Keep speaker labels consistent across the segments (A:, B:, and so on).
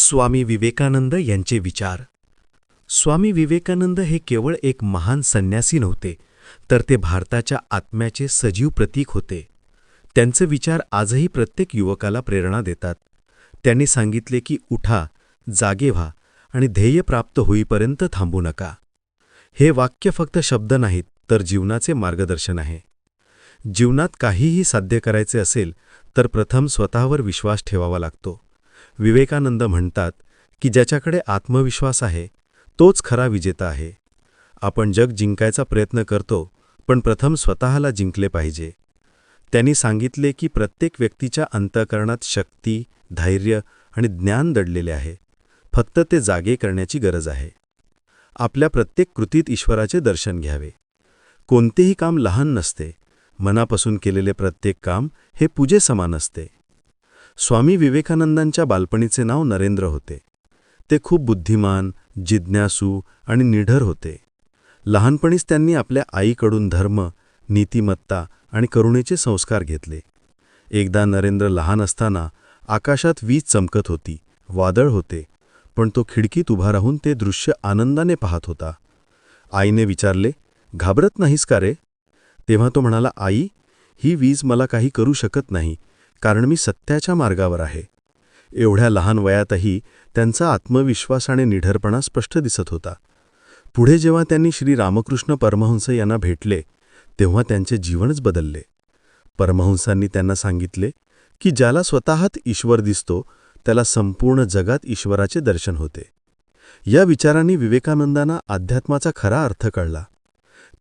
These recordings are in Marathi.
A: स्वामी विवेकानंद यांचे विचार. स्वामी विवेकानंद हे केवळ एक महान संन्यासी नव्हते तर ते भारताच्या आत्म्याचे सजीव प्रतीक होते. त्यांचे विचार आजही प्रत्येक युवकाला प्रेरणा देतात. त्यांनी सांगितले की उठा जागे व्हा आणि ध्येय प्राप्त होईपर्यंत थांबू नका. हे वाक्य फक्त शब्द नाहीत तर जीवनाचे मार्गदर्शन आहे. जीवनात काहीही साध्य करायचे असेल तर प्रथम स्वतःवर विश्वास ठेवावा लागतो. विवेकानंद म्हणतात की ज्याच्याकडे आत्मविश्वास आहे तोच खरा विजेता आहे. आपण जग जिंकायचा प्रयत्न करतो पण प्रथम स्वतःला जिंकले पाहिजे. त्यांनी सांगितले की प्रत्येक व्यक्तीच्या अंतःकरणात शक्ती धैर्य आणि ज्ञान दडलेले आहे. फक्त ते जागे करण्याची गरज आहे. आपल्या प्रत्येक कृतीत ईश्वराचे दर्शन घ्यावे. कोणतेही काम लहान नसते. मनापासून केलेले प्रत्येक काम हे पूजे समान असते. स्वामी विवेकानंदांच्या बालपणीचे नाव नरेंद्र होते. ते खूप बुद्धिमान जिज्ञासू आणि निढर होते. लहानपणीच त्यांनी आपल्या आईकडून धर्म नीतिमत्ता आणि करुणेचे संस्कार घेतले. एकदा नरेंद्र लहान असताना आकाशात वीज चमकत होती वादळ होते पण तो खिडकीत उभा राहून ते दृश्य आनंदाने पाहत होता. आईने विचारले घाबरत नाहीस का रे? तेव्हा तो म्हणाला आई ही वीज मला काही करू शकत नाही कारण मी सत्याच्या मार्गावर आहे. एवढ्या लहान वयातही त्यांचा आत्मविश्वास आणि निढरपणा स्पष्ट दिसत होता. पुढे जेव्हा त्यांनी श्री रामकृष्ण परमहंस यांना भेटले तेव्हा त्यांचे जीवनच बदलले. परमहंसांनी त्यांना सांगितले की ज्याला स्वतःत ईश्वर दिसतो त्याला संपूर्ण जगात ईश्वराचे दर्शन होते. या विचारांनी विवेकानंदांना अध्यात्माचा खरा अर्थ कळला.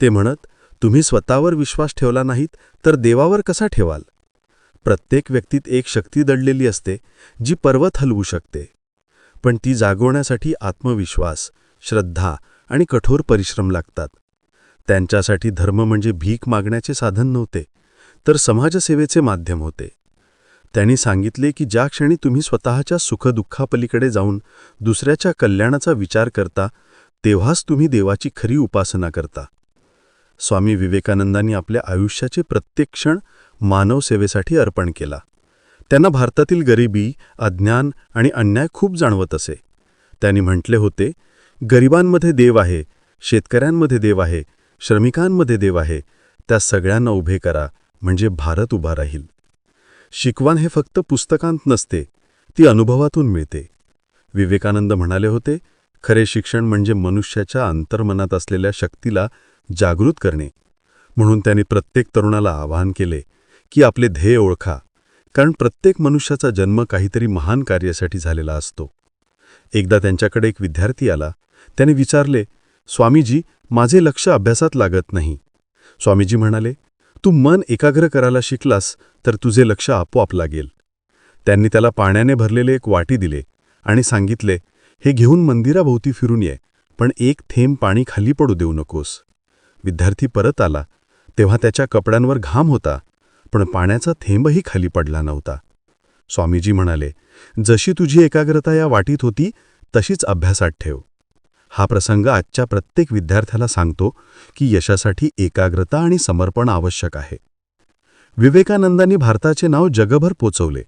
A: ते म्हणत तुम्ही स्वतःवर विश्वास ठेवला नाहीत तर देवावर कसा ठेवाल? प्रत्येक व्यक्तीत एक शक्ती दडलेली असते जी पर्वत हलवू शकते. पण ती जागवण्यासाठी आत्मविश्वास श्रद्धा आणि कठोर परिश्रम लागतात. त्यांच्यासाठी धर्म म्हणजे भीक मागण्याचे साधन नव्हते तर समाजसेवेचे माध्यम होते. त्यांनी सांगितले की ज्या क्षणी तुम्ही स्वतःच्या सुखदुःखापलीकडे जाऊन दुसऱ्याच्या कल्याणाचा विचार करता तेव्हाच तुम्ही देवाची खरी उपासना करता. स्वामी विवेकानंदांनी आपल्या आयुष्याचे प्रत्येक क्षण मानवसेवेसाठी अर्पण केला. त्यांना भारतातील गरिबी अज्ञान आणि अन्याय खूप जाणवत असे. त्यांनी म्हटले होते गरिबांमध्ये देव आहे शेतकऱ्यांमध्ये देव आहे श्रमिकांमध्ये देव आहे त्या सगळ्यांना उभे करा म्हणजे भारत उभा राहील. शिकवण हे फक्त पुस्तकांत नसते ती अनुभवातून मिळते. विवेकानंद म्हणाले होते खरे शिक्षण म्हणजे मनुष्याच्या अंतर्मनात असलेल्या शक्तीला जागृत करणे. म्हणून त्यांनी प्रत्येक तरुणाला आवाहन केले की आपले ध्येय ओळखा कारण प्रत्येक मनुष्याचा जन्म काहीतरी महान कार्यासाठी झालेला असतो. एकदा त्यांच्याकडे एक विद्यार्थी आला. त्याने विचारले स्वामीजी माझे लक्ष अभ्यासात लागत नाही. स्वामीजी म्हणाले तू मन एकाग्र करायला शिकलास तर तुझे लक्ष आपोआप लागेल. त्यांनी त्याला पाण्याने भरलेले एक वाटी दिले आणि सांगितले हे घेऊन मंदिराभोवती फिरून ये पण एक थेंब पाणी खाली पडू देऊ नकोस. विद्यार्थी परत आला. तेव्हा त्याच्या कपड्यांवर घाम होता पण पाण्याचा थेंबही खाली पडला नव्हता. स्वामीजी म्हणाले जशी तुझी एकाग्रता या वाटीत होती तशीच अभ्यासात ठेव. हा प्रसंग आजच्या प्रत्येक विद्यार्थ्याला सांगतो की यशासाठी एकाग्रता आणि समर्पण आवश्यक आहे. विवेकानंदांनी भारताचे नाव जगभर पोचवले.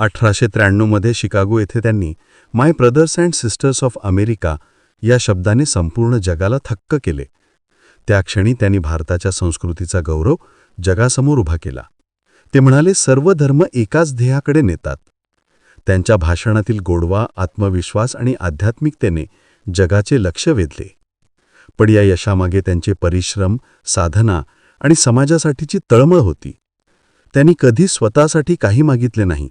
A: अठराशे त्र्याण्णवमध्ये शिकागो येथे त्यांनी my brothers and sisters of America या शब्दाने संपूर्ण जगाला थक्क केले. त्या क्षणी त्यांनी भारताच्या संस्कृतीचा गौरव जगासमोर उभा केला. ते म्हणाले सर्व धर्म एकाच ध्येयाकडे नेतात. त्यांच्या भाषणातील गोडवा आत्मविश्वास आणि आध्यात्मिकतेने जगाचे लक्ष वेधले. पण या यशामागे त्यांचे परिश्रम साधना आणि समाजासाठीची तळमळ होती. त्यांनी कधी स्वतःसाठी काही मागितले नाही.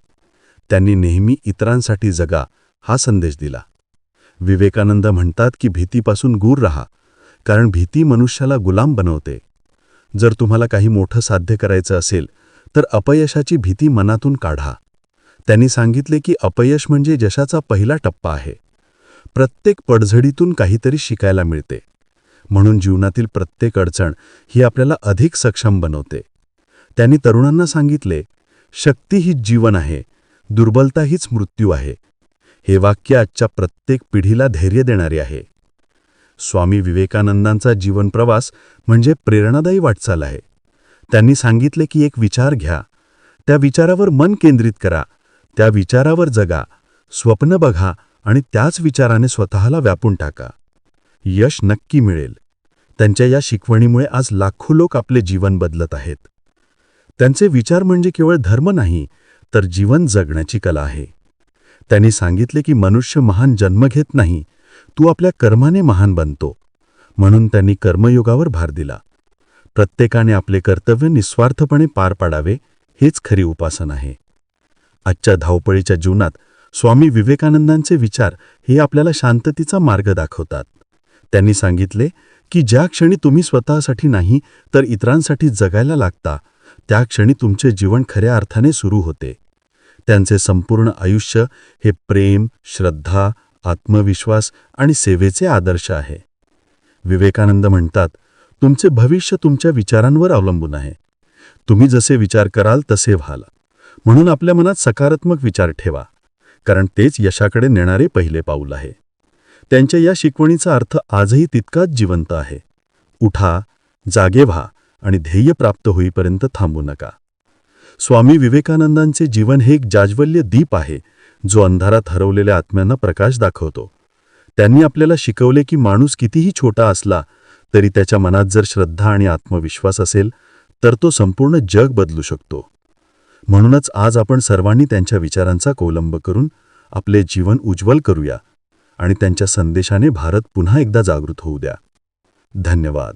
A: त्यांनी नेहमी इतरांसाठी जगा हा संदेश दिला. विवेकानंद म्हणतात की भीतीपासून दूर रहा कारण भीती मनुष्याला गुलाम बनवते. जर तुम्हाला काही मोठं साध्य करायचं असेल तर अपयशाची भीती मनातून काढा. त्यांनी सांगितले की अपयश म्हणजे यशाचा पहिला टप्पा आहे. प्रत्येक पडझडीतून काहीतरी शिकायला मिळते. म्हणून जीवनातील प्रत्येक अडचण ही आपल्याला अधिक सक्षम बनवते. त्यांनी तरुणांना सांगितले शक्ती ही जीवन आहे. दुर्बलता हीच मृत्यू आहे. हे वाक्य आजच्या प्रत्येक पिढीला धैर्य देणारे आहे. स्वामी विवेकानंदांचा जीवनप्रवास म्हणजे प्रेरणादायी वाटचाल आहे. त्यांनी सांगितले की एक विचार घ्या. त्या विचारावर मन केंद्रित करा. त्या विचारावर जगा.
B: स्वप्न बघा आणि त्याच विचाराने स्वतःला व्यापून टाका. यश नक्की मिळेल. त्यांच्या या शिकवणीमुळे आज लाखो लोक आपले जीवन बदलत आहेत. त्यांचे विचार म्हणजे केवळ धर्म नाही तर जीवन जगण्याची कला आहे. त्यांनी सांगितले की मनुष्य महान जन्म घेत नाही तू आपल्या कर्माने महान बनतो. म्हणून त्यांनी कर्मयोगावर भार दिला. प्रत्येकाने आपले कर्तव्य निस्वार्थपणे पार पाडावे हेच खरी उपासना आहे. आजच्या धावपळीच्या जीवनात स्वामी विवेकानंदांचे विचार हे आपल्याला शांततेचा मार्ग दाखवतात. त्यांनी सांगितले की ज्या क्षणी तुम्ही स्वतःसाठी नाही तर इतरांसाठी जगायला लागता त्या क्षणी तुमचे जीवन खऱ्या अर्थाने सुरू होते. त्यांचे संपूर्ण आयुष्य हे प्रेम श्रद्धा आत्मविश्वास आणि सेवेचे आदर्श आहे. विवेकानंद म्हणतात तुमचे भविष्य तुमच्या विचारांवर अवलंबून आहे. तुम्ही जसे विचार कराल तसे व्हाल. म्हणून आपल्या मनात सकारात्मक विचार ठेवा. कारण तेच यशाकडे नेणारे पहिले पाऊल आहे. त्यांच्या या शिकवणीचा अर्थ आजही तितकाच जिवंत आहे. उठा जागे व्हा. आणि ध्येय प्राप्त होईपर्यंत थांबू नका. स्वामी विवेकानंदांचे जीवन हे एक जाज्वल्य दीप आहे जो अंधारात हरवलेल्या आत्म्यांना प्रकाश दाखवतो. त्यांनी आपल्याला शिकवले की माणूस कितीही छोटा असला तरी त्याच्या मनात जर श्रद्धा आणि आत्मविश्वास असेल तर तो संपूर्ण जग बदलू शकतो. म्हणूनच आज आपण सर्वांनी त्यांच्या विचारांचा कोलंब करून आपले जीवन उज्ज्वल करूया आणि त्यांच्या संदेशाने भारत पुन्हा एकदा जागृत होऊ द्या. धन्यवाद.